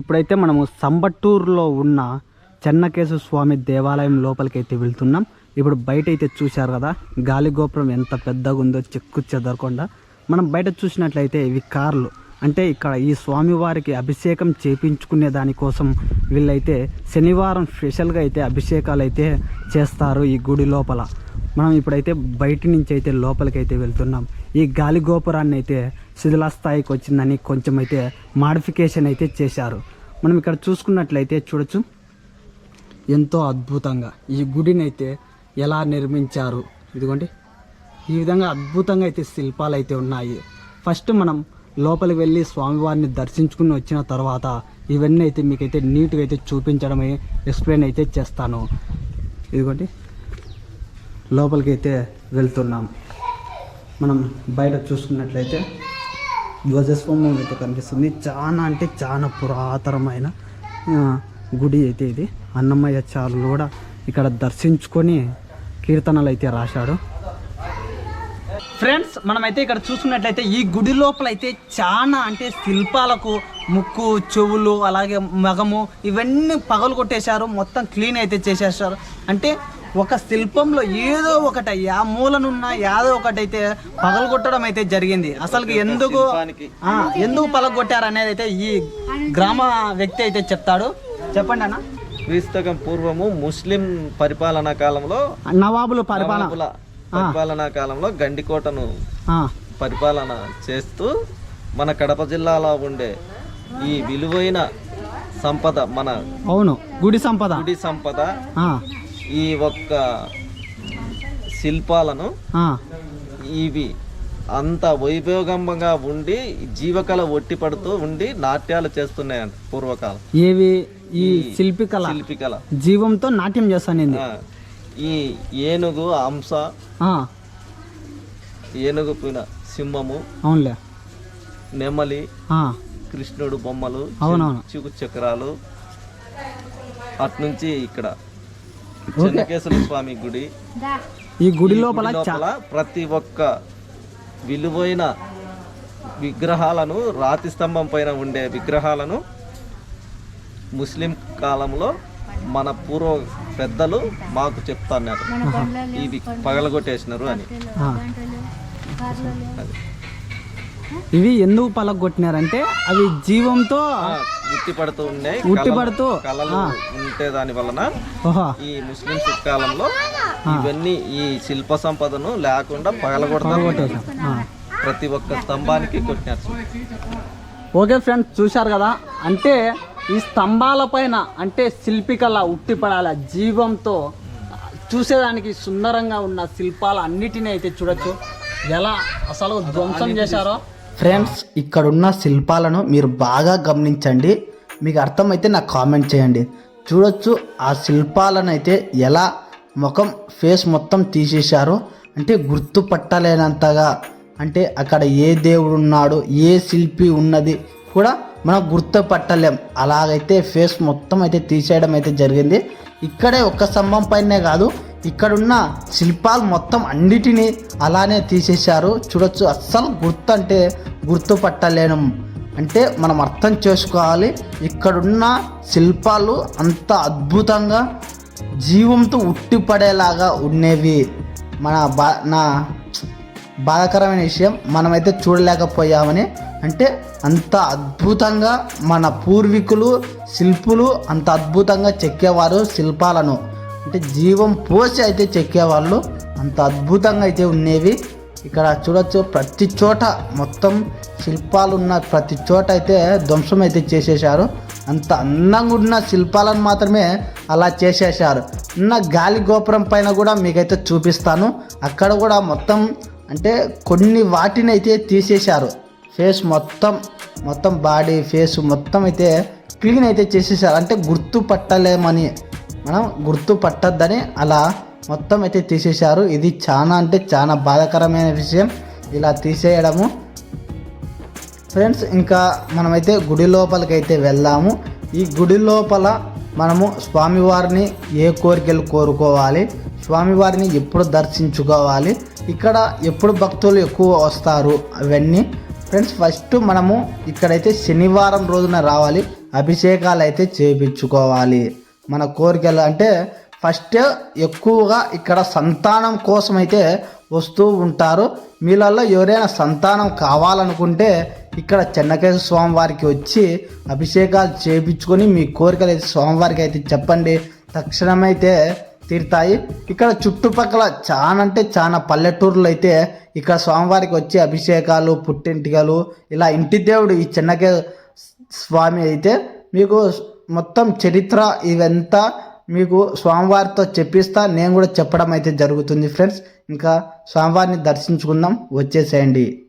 ఇప్పుడైతే మనము సంబట్టూరులో ఉన్న చెన్నకేశవ స్వామి దేవాలయం లోపలికైతే వెళ్తున్నాం. ఇప్పుడు బయట అయితే చూశారు కదా గాలి గోపురం ఎంత పెద్దగా ఉందో చెక్కు చెదరకుండా. మనం బయట చూసినట్లయితే ఇవి కార్లు. అంటే ఇక్కడ ఈ స్వామివారికి అభిషేకం చేపించుకునే దానికోసం వీళ్ళైతే శనివారం స్పెషల్గా అయితే అభిషేకాలు అయితే చేస్తారు ఈ గుడి లోపల. మనం ఇప్పుడైతే బయట నుంచి అయితే లోపలికైతే వెళ్తున్నాం. ఈ గాలి గోపురాన్ని అయితే శిథిలాస్థాయికి వచ్చిందని కొంచెం అయితే మాడిఫికేషన్ అయితే చేశారు. మనం ఇక్కడ చూసుకున్నట్లయితే చూడొచ్చు. ఎంతో అద్భుతంగా ఈ గుడిని అయితే ఎలా నిర్మించారు. ఇదిగోండి. ఈ విధంగా అద్భుతంగా అయితే శిల్పాలు అయితే ఉన్నాయి. ఫస్ట్ మనం లోపలికి వెళ్ళి స్వామివారిని దర్శించుకుని వచ్చిన తర్వాత ఇవన్నీ అయితే మీకైతే నీట్గా అయితే చూపించడమే ఎక్స్ప్లెయిన్ అయితే చేస్తాను. ఇదిగోండి. లోపలికి అయితే వెళ్తున్నాం. మనం బయట చూసుకున్నట్లయితే ధ్వజస్వంభం అయితే కనిపిస్తుంది. చాలా అంటే చాలా పురాతనమైన గుడి అయితే ఇది. అన్నమయ్య చారులు కూడా ఇక్కడ దర్శించుకొని కీర్తనలు అయితే రాశాడు. ఫ్రెండ్స్ మనమైతే ఇక్కడ చూసుకున్నట్లయితే ఈ గుడి లోపల అయితే చాలా అంటే శిల్పాలకు ముక్కు చెవులు అలాగే మగము ఇవన్నీ పగలు కొట్టేశారు మొత్తం క్లీన్ అయితే చేసేసారు అంటే ఒక శిల్పంలో ఏదో ఒకటి యా మూలనున్న ఏదో ఒకటి అయితే పగలగొట్టడం అయితే జరిగింది. అసలు ఎందుకు ఆ, ఎందుకు పగలగొట్టారు అనేది అయితే ఈ గ్రామ వ్యక్తి అయితే చెప్తాడు. చెప్పండి అన్న. క్రీస్తకం పూర్వము ముస్లిం పరిపాలనా కాలంలో నవాబులు పరిపాలన. పరిపాలనా కాలంలో గండికోటను ఆ, పరిపాలన చేస్తూ మన కడప జిల్లాలో ఉండే ఈ విలువైన సంపద మన అవును గుడి సంపద. గుడి సంపద ఆ, ఈ ఒక్క శిల్పాలను ఇవి అంత వైభోగంగా ఉండి జీవకళ ఒట్టి పడుతూ ఉండి నాట్యాలు చేస్తున్నాయంట పూర్వకాలం. ఏవి? ఈ శిల్పి కళ శిల్పికళ. జీవంతో నాట్యం చేస్తానింది ఆ, ఈ ఏనుగు హంస ఆ, ఏనుగు పైన సింహము అవునులే. నెమలి కృష్ణుడు బొమ్మలు అవునవును. చక్రాలు అట్నుంచి ఇక్కడ చెన్నకేశ్వర స్వామి గుడి. ఈ గుడి లోపల ప్రతి ఒక్క విలువైన విగ్రహాలను రాతి స్తంభం పైన ఉండే విగ్రహాలను ముస్లిం కాలంలో మన పూర్వ పెద్దలు మాకు చెప్తున్నారు. ఇవి పగలగొట్టేసినారు అని. ఇవి ఎందుకు పలగొట్టినారంటే అవి జీవంతో ఉట్టి పడుతూ ఉండే ఉట్టి పడుతూ, కళలు. ఉంటే దాని వలన ఈ ముస్లిం కాలంలో ఇవన్నీ ఈ శిల్ప సంపదను లేకుండా పగలగొడతారు. ప్రతి ఒక్క స్తంభానికి కొట్టినారు. ఓకే ఫ్రెండ్స్ చూశారు కదా? అంటే ఈ స్తంభాల పైన అంటే శిల్పికల ఉట్టిపడాల జీవంతో చూసేదానికి సుందరంగా ఉన్న శిల్పాలు అన్నిటినీ అయితే చూడొచ్చు. ఎలా? అసలు ధ్వంసం చేశారో? ఫ్రెండ్స్ ఇక్కడున్న శిల్పాలను మీరు బాగా గమనించండి. మీకు అర్థమైతే నాకు కామెంట్ చేయండి. చూడొచ్చు ఆ శిల్పాలను అయితే ఎలా ముఖం ఫేస్ మొత్తం తీసేశారో. అంటే గుర్తుపట్టలేనంతగా. అంటే అక్కడ ఏ దేవుడు ఉన్నాడు ఏ శిల్పి ఉన్నది కూడా మనం గుర్తుపట్టలేం. అలాగైతే ఫేస్ మొత్తం అయితే తీసేయడం అయితే జరిగింది. ఇక్కడే ఒక్క స్తంభం పైనే కాదు ఇక్కడున్న శిల్పాలు మొత్తం అన్నిటినీ అలానే తీసేశారు. చూడొచ్చు అస్సలు గుర్తు అంటే గుర్తుపట్టలేను. అంటే మనం అర్థం చేసుకోవాలి ఇక్కడున్న శిల్పాలు అంత అద్భుతంగా జీవంతో ఉట్టిపడేలాగా ఉండేవి మన బా నా బాధాకరమైన విషయం మనమైతే చూడలేకపోయామని. అంటే అంత అద్భుతంగా మన పూర్వీకులు శిల్పులు అంత అద్భుతంగా చెక్కేవారు శిల్పాలను. అంటే జీవం పోసి అయితే చెక్కేవాళ్ళు అంత అద్భుతంగా అయితే ఉండేవి. ఇక్కడ చూడొచ్చు ప్రతి చోట మొత్తం శిల్పాలు ఉన్న ప్రతి చోట అయితే ధ్వంసం అయితే చేసేశారు. అంత అందంగా ఉన్న శిల్పాలను మాత్రమే అలా చేసేశారు. ఉన్న గాలి గోపురం పైన కూడా మీకైతే చూపిస్తాను. అక్కడ కూడా మొత్తం అంటే కొన్ని వాటిని అయితే తీసేశారు. ఫేస్ మొత్తం మొత్తం బాడీ ఫేస్ మొత్తం అయితే క్లీన్ అయితే చేసేసారు అంటే గుర్తు పట్టలేమని మనం గుర్తు పట్టద్దని అలా మొత్తం అయితే తీసేశారు. ఇది చాలా అంటే చాలా బాధాకరమైన విషయం. ఇలా తీసేయడము. ఫ్రెండ్స్ ఇంకా మనమైతే గుడి లోపలికైతే వెళ్దాము. ఈ గుడి లోపల మనము స్వామివారిని ఏ కోరికలు కోరుకోవాలి స్వామివారిని ఎప్పుడు దర్శించుకోవాలి ఇక్కడ ఎప్పుడు భక్తులు ఎక్కువ వస్తారు అవన్నీ. ఫ్రెండ్స్ ఫస్ట్ మనము ఇక్కడైతే శనివారం రోజున రావాలి అభిషేకాలు అయితే చేపించుకోవాలి. మన కోరికలు అంటే ఫస్ట్ ఎక్కువగా ఇక్కడ సంతానం కోసం అయితే వస్తూ ఉంటారు. మీలలో ఎవరైనా సంతానం కావాలనుకుంటే ఇక్కడ చెన్నకేశ్వర స్వామివారికి వచ్చి అభిషేకాలు చేపించుకొని మీ కోరికలు అయితే స్వామివారికి అయితే చెప్పండి. తక్షణమైతే తీరుతాయి. ఇక్కడ చుట్టుపక్కల చాలా అంటే చాలా పల్లెటూర్లు అయితే ఇక్కడ స్వామివారికి వచ్చి అభిషేకాలు పుట్టింటికలు ఇలా ఇంటి దేవుడు ఈ చెన్నకే స్వామి అయితే మీకు మొత్తం చరిత్ర ఇవంతా మీకు స్వామివారితో చెప్పిస్తా. నేను కూడా చెప్పడం అయితే జరుగుతుంది ఫ్రెండ్స్. ఇంకా స్వామివారిని దర్శించుకుందాం. వచ్చేసేయండి.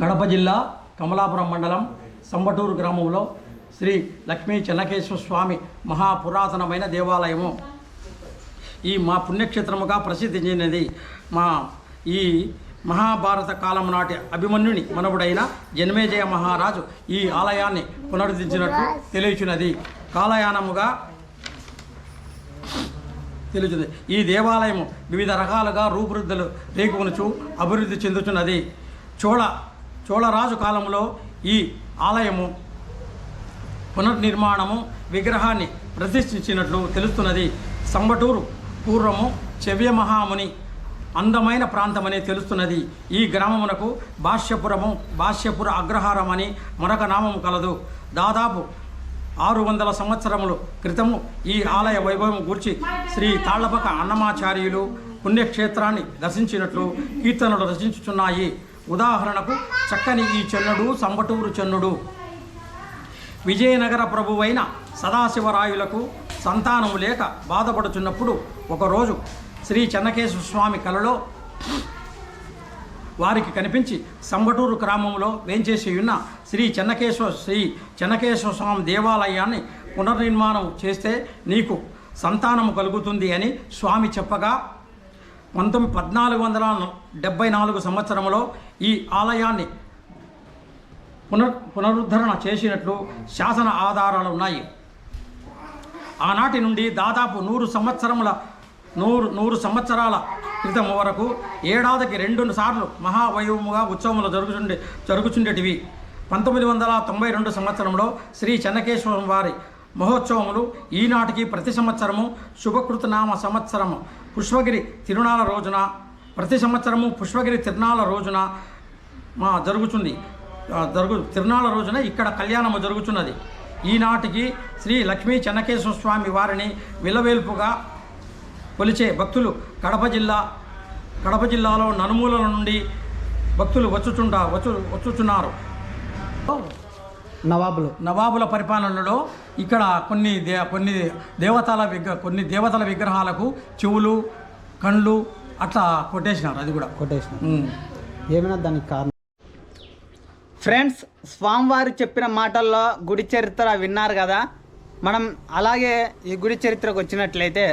కడప జిల్లా కమలాపురం మండలం సంబటూరు గ్రామంలో శ్రీ లక్ష్మీ చెన్నకేశ్వర స్వామి మహాపురాతనమైన దేవాలయము. ఈ మా పుణ్యక్షేత్రముగా ప్రసిద్ధి చెందినది మా ఈ మహాభారత కాలం నాటి అభిమన్యుని మనవుడైన జన్మేజయ మహారాజు ఈ ఆలయాన్ని పునరుద్ధరించినట్లు తెలియచున్నది. కాలయానముగా తెలుచుంది ఈ దేవాలయము వివిధ రకాలుగా రూపురుద్ధులు రేకుకొనుచు అభివృద్ధి చెందుతున్నది చోళ చోళరాజు కాలంలో ఈ ఆలయము పునర్నిర్మాణము విగ్రహాన్ని ప్రతిష్ఠించినట్లు తెలుస్తున్నది. సంబటూరు పూర్వము చెవ్య మహాముని అందమైన ప్రాంతమని తెలుస్తున్నది. ఈ గ్రామమునకు భాష్యపురము భాష్యపుర అగ్రహారం అని మరొక నామము కలదు. దాదాపు ఆరు వందల సంవత్సరముల క్రితము ఈ ఆలయ వైభవం గూర్చి శ్రీ తాళ్ళపక అన్నమాచార్యులు పుణ్యక్షేత్రాన్ని దర్శించినట్లు కీర్తనలు రచించుచున్నాయి. ఉదాహరణకు చక్కని ఈ చెన్నుడు సంబటూరు చెన్నుడు. విజయనగర ప్రభువైన సదాశివరాయులకు సంతానము లేక బాధపడుచున్నప్పుడు ఒకరోజు శ్రీ చెన్నకేశ్వర స్వామి కలలో వారికి కనిపించి సంబటూరు గ్రామంలో వేంచేసి ఉన్న శ్రీ చెన్నకేశ్వర శ్రీ చెన్నకేశ్వర స్వామి దేవాలయాన్ని పునర్నిర్మాణం చేస్తే నీకు సంతానము కలుగుతుంది అని స్వామి చెప్పగా పంతొమ్మిది పద్నాలుగు వందల డెబ్బై నాలుగు సంవత్సరంలో ఈ ఆలయాన్ని పునర్ పునరుద్ధరణ చేసినట్లు శాసన ఆధారాలు ఉన్నాయి. ఆనాటి నుండి దాదాపు నూరు సంవత్సరముల నూరు నూరు సంవత్సరాల క్రితం వరకు ఏడాదికి రెండు సార్లు మహావైభవముగా ఉత్సవములు జరుగుచుండే జరుగుచుండేటివి పంతొమ్మిది వందల తొంభై రెండు సంవత్సరంలో శ్రీ చెన్నకేశ్వరం వారి మహోత్సవములు ఈనాటికి ప్రతి సంవత్సరము శుభకృతనామ సంవత్సరము. పుష్పగిరి తిరునాళ్ళ రోజున ప్రతి సంవత్సరము పుష్పగిరి తిరునాళ్ళ రోజున మా జరుగుతుంది జరుగు తిరునాళ్ళ రోజున ఇక్కడ కళ్యాణము జరుగుతున్నది ఈనాటికి శ్రీ లక్ష్మీ చెన్నకేశ్వర స్వామి వారిని విలవేల్పుగా కొలిచే భక్తులు కడప జిల్లా కడప జిల్లాలో నలుమూలల నుండి భక్తులు వచ్చుచుండ వచ్చు వచ్చుచున్నారు. నవాబులు. నవాబుల పరిపాలనలో ఇక్కడ కొన్ని దే కొన్ని దేవతల విగ్రహ కొన్ని దేవతల విగ్రహాలకు చెవులు కళ్ళు అట్లా కొట్టేసినారు అది కూడా. కొటేషన్ ఉమ్. ఏమైనా దానికి కారణం? ఫ్రెండ్స్ స్వామివారు చెప్పిన మాటల్లో గుడి చరిత్ర విన్నారు కదా. మనం అలాగే ఈ గుడి చరిత్రకు వచ్చినట్లయితే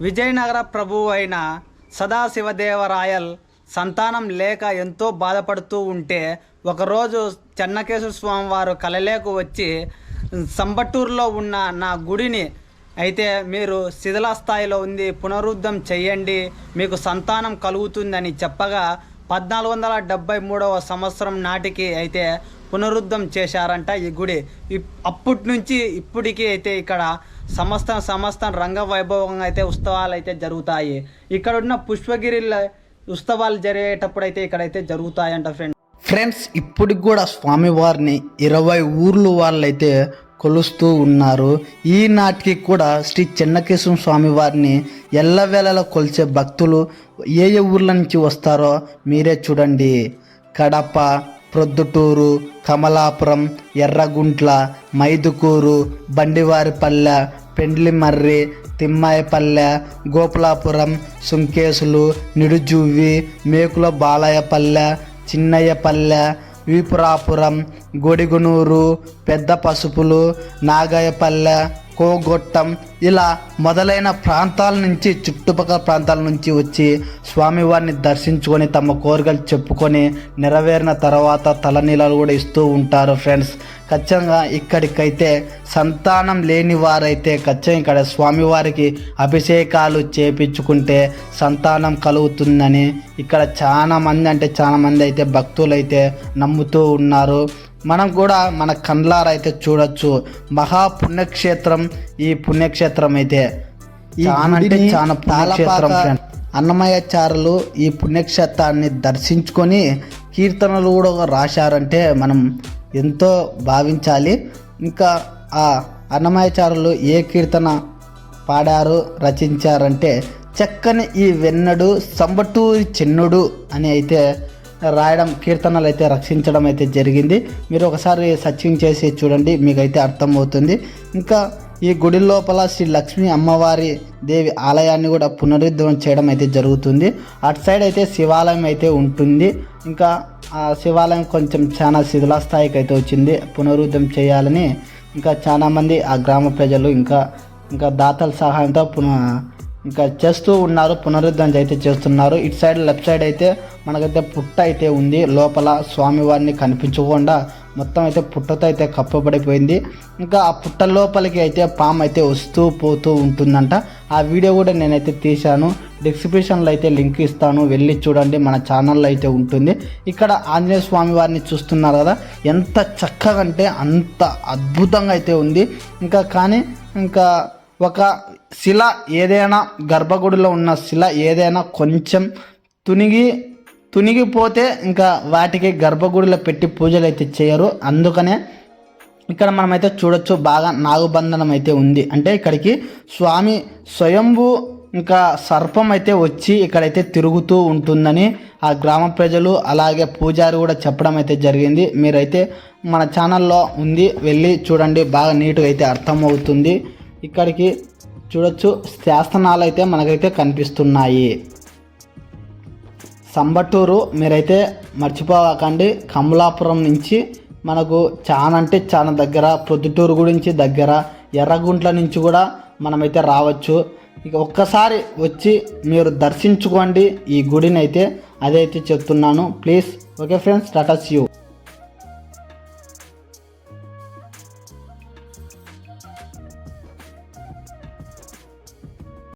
విజయనగర ప్రభువు అయిన సదాశివదేవరాయల్ సంతానం లేక ఎంతో బాధపడుతూ ఉంటే ఒకరోజు చెన్నకేశ్వర స్వామి వారు కలలేకు వచ్చి సంబట్టూరులో ఉన్న నా గుడిని అయితే మీరు శిథిల స్థాయిలో ఉంది పునరుద్ధం చెయ్యండి మీకు సంతానం కలుగుతుందని చెప్పగా పద్నాలుగు వందల డెబ్బై మూడవ సంవత్సరం నాటికి అయితే పునరుద్ధం చేశారంట ఈ గుడి. ఇప్- అప్పటి నుంచి ఇప్పటికీ అయితే ఇక్కడ సమస్తం సమస్తం రంగ వైభవంగా అయితే ఉత్సవాలు అయితే జరుగుతాయి. ఇక్కడ ఉన్న పుష్పగిరిలో ఉత్సవాలు జరిగేటప్పుడు అయితే ఇక్కడైతే జరుగుతాయంట ఫ్రెండ్ ఫ్రెండ్స్ ఇప్పటికి కూడా స్వామివారిని ఇరవై ఊర్లు వాళ్ళైతే కొలుస్తూ ఉన్నారు. ఈనాటికి కూడా శ్రీ చిన్నకేశం స్వామి వారిని ఎల్లవేళలా కొలిచే భక్తులు ఏ ఏ ఊర్ల నుంచి వస్తారో మీరే చూడండి. కడప ప్రొద్దుటూరు కమలాపురం ఎర్రగుంట్ల మైదుకూరు బండివారిపల్లె పెండ్లిమర్రి తిమ్మాయపల్లె గోపులాపురం సుంకేసులు నిడుజువ్వి మేకుల బాలయ్యపల్లె చిన్నయ్యపల్లె వీపురాపురం గొడిగునూరు పెద్ద పసుపులు నాగాయపల్లె కోగొట్టం ఇలా మొదలైన ప్రాంతాల నుంచి చుట్టుపక్కల ప్రాంతాల నుంచి వచ్చి స్వామివారిని దర్శించుకొని తమ కోరికలు చెప్పుకొని నెరవేరిన తర్వాత తలనీలాలు కూడా ఇస్తూ ఉంటారు ఫ్రెండ్స్. ఖచ్చితంగా ఇక్కడికైతే సంతానం లేని వారైతే ఖచ్చితంగా ఇక్కడ స్వామివారికి అభిషేకాలు చేపించుకుంటే సంతానం కలుగుతుందని ఇక్కడ చాలా మంది అంటే చాలా మంది అయితే భక్తులు అయితే నమ్ముతూ ఉన్నారు. మనం కూడా మన కండ్లార అయితే చూడొచ్చు. మహా పుణ్యక్షేత్రం ఈ పుణ్యక్షేత్రం అయితే చాలా అంటే చాలా పుణ్యక్షేత్రం అన్నమయ్యాచారులు ఈ పుణ్యక్షేత్రాన్ని దర్శించుకొని కీర్తనలు కూడా రాశారంటే మనం ఎంతో భావించాలి. ఇంకా ఆ అన్నమాయచారులు ఏ కీర్తన పాడారు రచించారంటే చక్కని ఈ వెన్నడు సంబటూరి చిన్నుడు అని అయితే రాయడం కీర్తనలు అయితే రక్షించడం అయితే జరిగింది. మీరు ఒకసారి సర్చింగ్ చేసి చూడండి మీకైతే అర్థమవుతుంది. ఇంకా ఈ గుడి లోపల శ్రీ లక్ష్మీ అమ్మవారి దేవి ఆలయాన్ని కూడా పునరుద్ధరణ చేయడం అయితే జరుగుతుంది. అటు సైడ్ అయితే శివాలయం అయితే ఉంటుంది. ఇంకా ఆ శివాలయం కొంచెం చాలా శిథిల స్థాయికి అయితే వచ్చింది. పునరుద్ధం చేయాలని ఇంకా చాలామంది ఆ గ్రామ ప్రజలు ఇంకా ఇంకా దాతల సహాయంతో పునః ఇంకా చేస్తూ ఉన్నారు. పునరుద్ధరణ అయితే చేస్తున్నారు. ఇటు సైడ్ లెఫ్ట్ సైడ్ అయితే మనకైతే పుట్ట అయితే ఉంది. లోపల స్వామివారిని కనిపించకుండా మొత్తం అయితే పుట్టతో అయితే కప్పబడిపోయింది. ఇంకా ఆ పుట్ట లోపలికి అయితే పాము అయితే వస్తూ పోతూ ఉంటుందంట. ఆ వీడియో కూడా నేనైతే తీశాను. డిస్క్రిప్షన్లో అయితే లింక్ ఇస్తాను. వెళ్ళి చూడండి మన ఛానల్లో అయితే ఉంటుంది. ఇక్కడ ఆంజనేయ స్వామి వారిని చూస్తున్నారు కదా ఎంత చక్కగా అంటే అంత అద్భుతంగా అయితే ఉంది. ఇంకా కానీ ఇంకా ఒక శిల ఏదైనా గర్భగుడిలో ఉన్న శిల ఏదైనా కొంచెం తునిగి తునిగిపోతే ఇంకా వాటికి గర్భగుడిలో పెట్టి పూజలు అయితే చేయరు. అందుకనే ఇక్కడ మనమైతే చూడొచ్చు బాగా నాగుబంధనం అయితే ఉంది. అంటే ఇక్కడికి స్వామి స్వయంభూ ఇంకా సర్పం అయితే వచ్చి ఇక్కడైతే తిరుగుతూ ఉంటుందని ఆ గ్రామ ప్రజలు అలాగే పూజారి కూడా చెప్పడం అయితే జరిగింది. మీరైతే మన ఛానల్లో ఉంది వెళ్ళి చూడండి. బాగా నీట్గా అయితే అర్థమవుతుంది. ఇక్కడికి చూడొచ్చు శాసనాలు అయితే మనకైతే కనిపిస్తున్నాయి. సంబట్టూరు మీరైతే మర్చిపోకండి. కమలాపురం నుంచి మనకు చాలా అంటే చాలా దగ్గర ప్రొద్దుటూరు గురించి దగ్గర ఎర్రగుంట్ల నుంచి కూడా మనమైతే రావచ్చు. ఇక ఒక్కసారి వచ్చి మీరు దర్శించుకోండి ఈ గుడిని అయితే అదైతే చెప్తున్నాను. Please okay friends tata you.